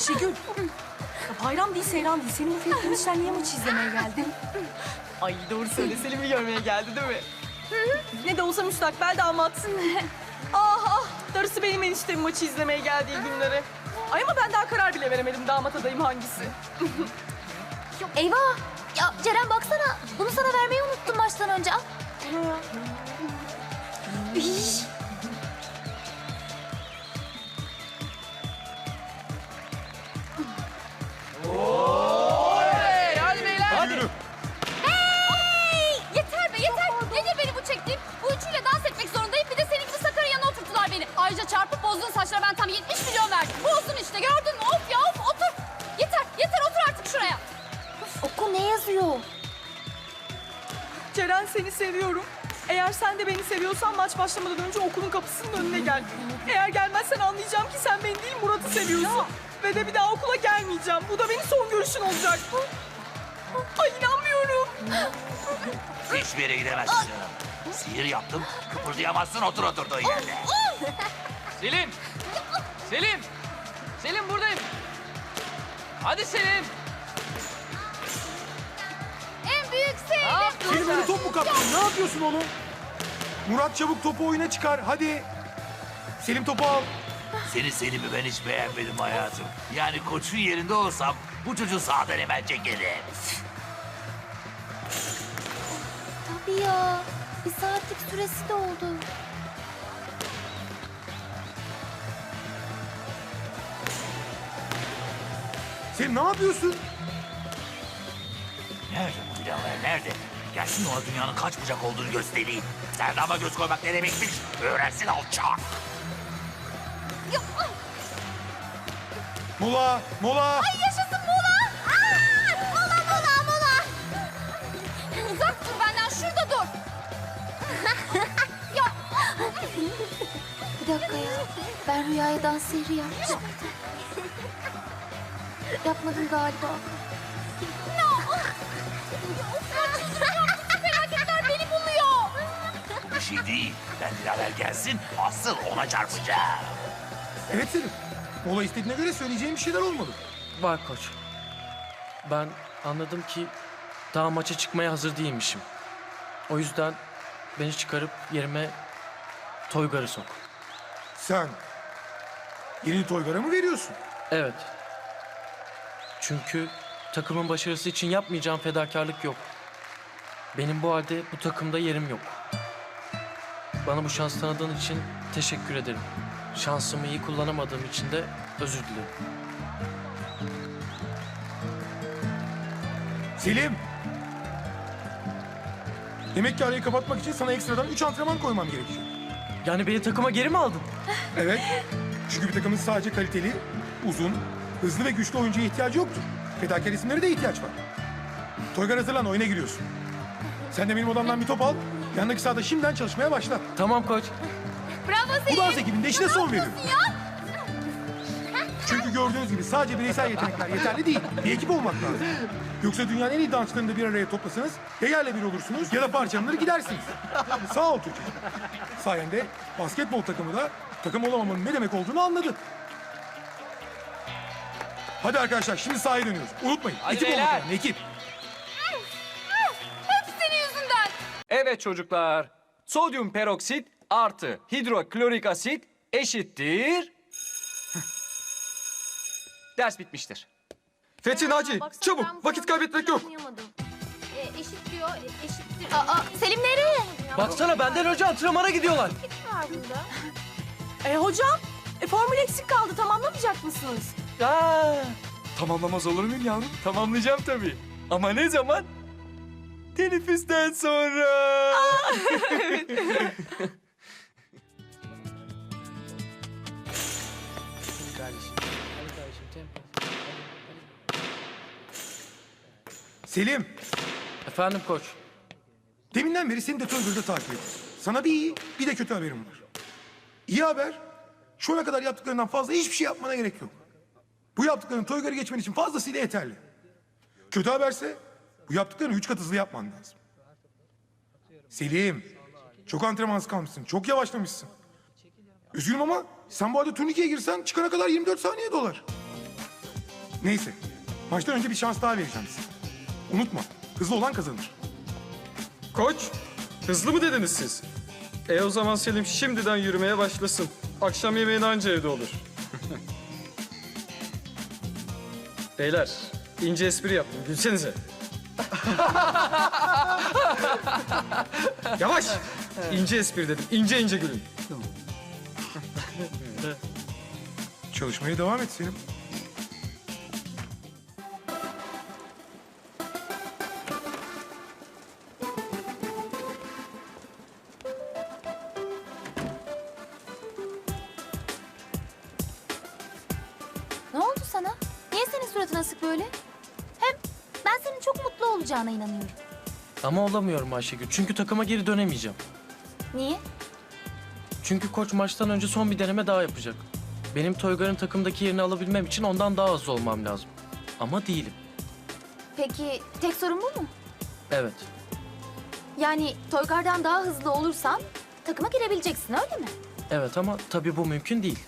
Ayşegül. Ya bayram değil, seyran değil. Senin bu Ferit demişler niye maçı izlemeye geldin? Ay doğru söyle, Selim'i görmeye geldi değil mi? ne de olsa müstakbel damat. ah ah, darısı benim eniştemin maçı izlemeye geldiği günlere. Ay ama ben daha karar bile veremedim damat adayım hangisi. Eyvah! Ya Ceren baksana. Bunu sana vermeyi unuttum baştan önce. Al. İş. Hadi. Seni seviyorum. Eğer sen de beni seviyorsan maç başlamadan önce okulun kapısının önüne gel. Eğer gelmezsen anlayacağım ki sen beni değil Murat'ı seviyorsun. Ve de bir daha okula gelmeyeceğim. Bu da benim son görüşün olacak. Ay inanmıyorum. Hiçbir yere gidemezsin canım. Sihir yaptım, kıpırdayamazsın otur oturduğun yerde. Selim. Selim. Selim buradayım. Hadi Selim. Ne Selim. yaptın Selim sen? öyle top mu kaptın? Ne yapıyorsun oğlum? Murat çabuk topu oyuna çıkar. Hadi. Selim topu al. Seni Selim'i ben hiç beğenmedim hayatım. Yani koçun yerinde olsam bu çocuğu sağdan hemen çekerim. Tabii ya. Bir saatlik süresi de oldu. Selim ne yapıyorsun? Nerede bu birader nerede? Gelsin ona dünyanın kaç bucak olduğunu göstereyim. Serdama göz koymak ne demekmiş? Öğrensin alçak. Mola, mola. Yaşasın mola. Aa! Mola mola mola. Uzak dur benden şurada dur. ya. Bir dakika ya. Ben rüyaya dans sihri yapmışım. Yapmadım galiba. No. Felaketler beni buluyor. Bu bir şey değil. Ben birader gelsin asıl ona çarpacağım. Evet Selim. Mola istediğine göre söyleyeceğim bir şeyler olmalı. Var koç. Ben anladım ki daha maça çıkmaya hazır değilmişim. O yüzden beni çıkarıp yerime Toygar'ı sok. Sen yeni Toygar'a mı veriyorsun? Evet. Çünkü takımın başarısı için yapmayacağım fedakarlık yok. Benim bu halde bu takımda yerim yok. Bana bu şans tanıdığın için teşekkür ederim. Şansımı iyi kullanamadığım için de özür dilerim. Selim. Demek ki arayı kapatmak için sana ekstradan 3 antrenman koymam gerekiyor. Yani beni takıma geri mi aldın? Evet. Çünkü bir takımın sadece kaliteli, uzun, hızlı ve güçlü oyuncuya ihtiyacı yoktur. Fedakar isimlere de ihtiyaç var. Toygar hazırlan, oyuna giriyorsun. Sen de benim odamdan bir top al. Yanındaki sahada şimdiden çalışmaya başla. Tamam koç. Bravo Bu Selim. dans ekibinde işine son veriyorum. Ya. Çünkü gördüğünüz gibi sadece bireysel yetenekler yeterli değil. Bir ekip olmak lazım. Yoksa dünyanın en iyi dansçılarını da bir araya toplasanız ya yerle bir olursunuz ya da parçalanır gidersiniz. Sağ ol Tuğçe. Sayende basketbol takımı da takım olamamanın ne demek olduğunu anladı. Hadi arkadaşlar şimdi sahaya dönüyoruz. Unutmayın. Hadi ekip beyler. olmak önemli, ekip. Hep senin yüzünden. Evet çocuklar. Sodyum peroksit artı hidroklorik asit eşittir... Ders bitmiştir. Fethi Naci çabuk vakit kaybetmek yok. E, eşit diyor, e, eşittir. Aa, Selim nereye? Baksana benden önce antrenmana gidiyorlar. var burada? E hocam, e, formül eksik kaldı. Tamamlamayacak mısınız? Aa, tamamlamaz olur muyum yavrum? Tamamlayacağım tabii. Ama ne zaman? Teneffüsten sonra. Selim, Efendim koç. deminden beri seni de Toygar'da takip ediyorum. Sana bir iyi, bir de kötü haberim var. İyi haber, şu ana kadar yaptıklarından fazla hiçbir şey yapmana gerek yok. Bu yaptıkların Toygar'ı geçmen için fazlasıyla yeterli. Kötü haberse bu yaptıklarını üç kat hızlı yapman lazım. Selim, çok antrenmansız kalmışsın, çok yavaşlamışsın. Üzgünüm ama sen bu halde turnikeye girsen çıkana kadar 24 saniye dolar. Neyse. Maçtan önce bir şans daha vereceğim size. Unutma. Hızlı olan kazanır. Koç, hızlı mı dediniz siz? E o zaman Selim şimdiden yürümeye başlasın. Akşam yemeğine anca evde olur. Beyler, ince espri yaptım. Gülsenize. Yavaş! İnce espri dedim. İnce ince gülün. Çalışmaya devam et Selim. Suratın asık böyle? Hem ben senin çok mutlu olacağına inanıyorum. Ama olamıyorum Ayşegül. Çünkü takıma geri dönemeyeceğim. Niye? Çünkü koç maçtan önce son bir deneme daha yapacak. Benim Toygar'ın takımdaki yerini alabilmem için ondan daha hızlı olmam lazım. Ama değilim. Peki tek sorun bu mu? Evet. Yani Toygar'dan daha hızlı olursan takıma girebileceksin öyle mi? Evet ama tabii bu mümkün değil.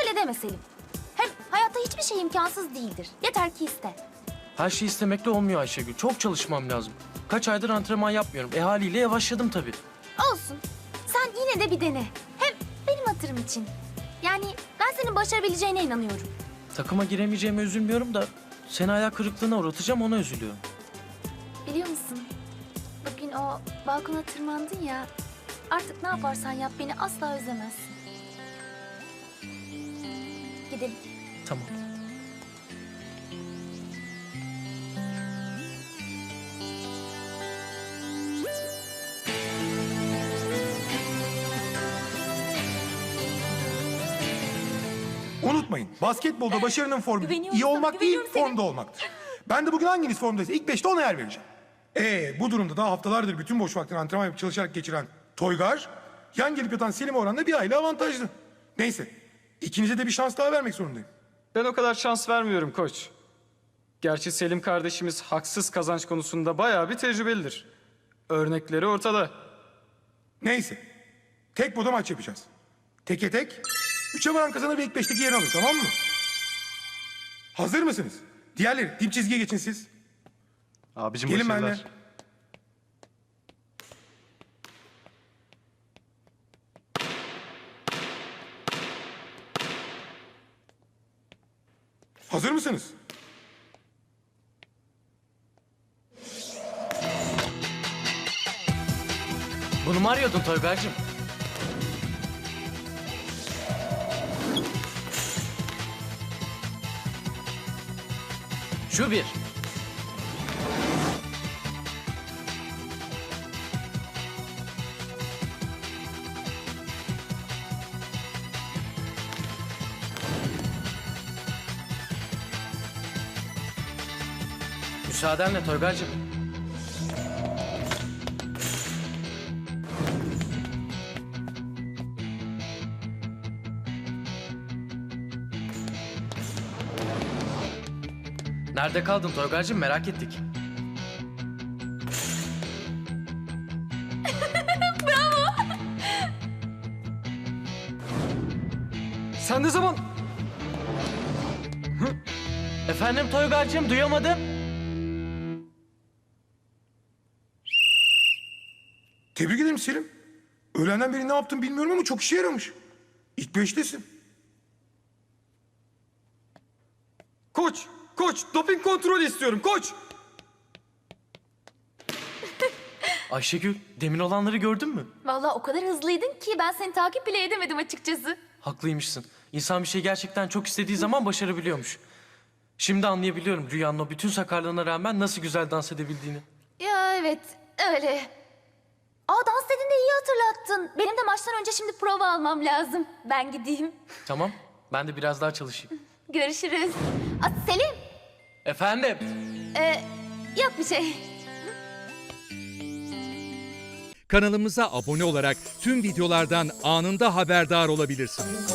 Öyle deme Selim. Hiçbir şey imkansız değildir. Yeter ki iste. Her şey istemekle olmuyor Ayşegül. Çok çalışmam lazım. Kaç aydır antrenman yapmıyorum. E haliyle yavaşladım tabii. Olsun. Sen yine de bir dene. Hem benim hatırım için. Yani ben senin başarabileceğine inanıyorum. Takıma giremeyeceğime üzülmüyorum da seni hayal kırıklığına uğratacağım ona üzülüyorum. Biliyor musun? Bugün o balkona tırmandın ya. Artık ne yaparsan yap beni asla üzemezsin. Gidelim. Tamam. Unutmayın. Basketbolda başarının formülü Güveniyorum iyi sana, olmak değil, güveniyorum sana. formda olmaktır. Ben de bugün hanginiz formdaysa ilk beşte ona yer vereceğim. Ee, bu durumda daha haftalardır bütün boş vaktini antrenman yapıp çalışarak geçiren Toygar, yan gelip yatan Selim oranla bir aile avantajlı. Neyse, ikinize de bir şans daha vermek zorundayım. Ben o kadar şans vermiyorum koç. Gerçi Selim kardeşimiz haksız kazanç konusunda bayağı bir tecrübelidir. Örnekleri ortada. Neyse, tek boda maç yapacağız. Teke tek, üçe varan kazanır ve ilk beşteki yerini alır, tamam mı? Hazır mısınız? Diğerleri, dip çizgiye geçin siz. Abicim Gelin benimle. Hazır mısınız? Bunu mu arıyordun Toygar'cığım? Şu bir. Müsaadenle Toygar'cığım. Nerede kaldın Toygar'cığım merak ettik. Sen ne zaman... Efendim Toygar'cığım duyamadım. Tebrik ederim Selim. Öğlenden beri ne yaptın bilmiyorum ama çok işe yaramış. İlk beştesin. Koç, koç doping kontrolü istiyorum koç. Ayşegül demin olanları gördün mü? Vallahi o kadar hızlıydın ki ben seni takip bile edemedim açıkçası. Haklıymışsın. İnsan bir şey gerçekten çok istediği zaman başarabiliyormuş. Şimdi anlayabiliyorum Rüya'nın o bütün sakarlığına rağmen nasıl güzel dans edebildiğini. Ya evet öyle. Aa dans dediğinde iyi hatırlattın. Benim de maçtan önce şimdi prova almam lazım. Ben gideyim. Tamam ben de biraz daha çalışayım. Görüşürüz. Selim. Efendim? Ee, yok bir şey. Kanalımıza abone olarak tüm videolardan anında haberdar olabilirsiniz.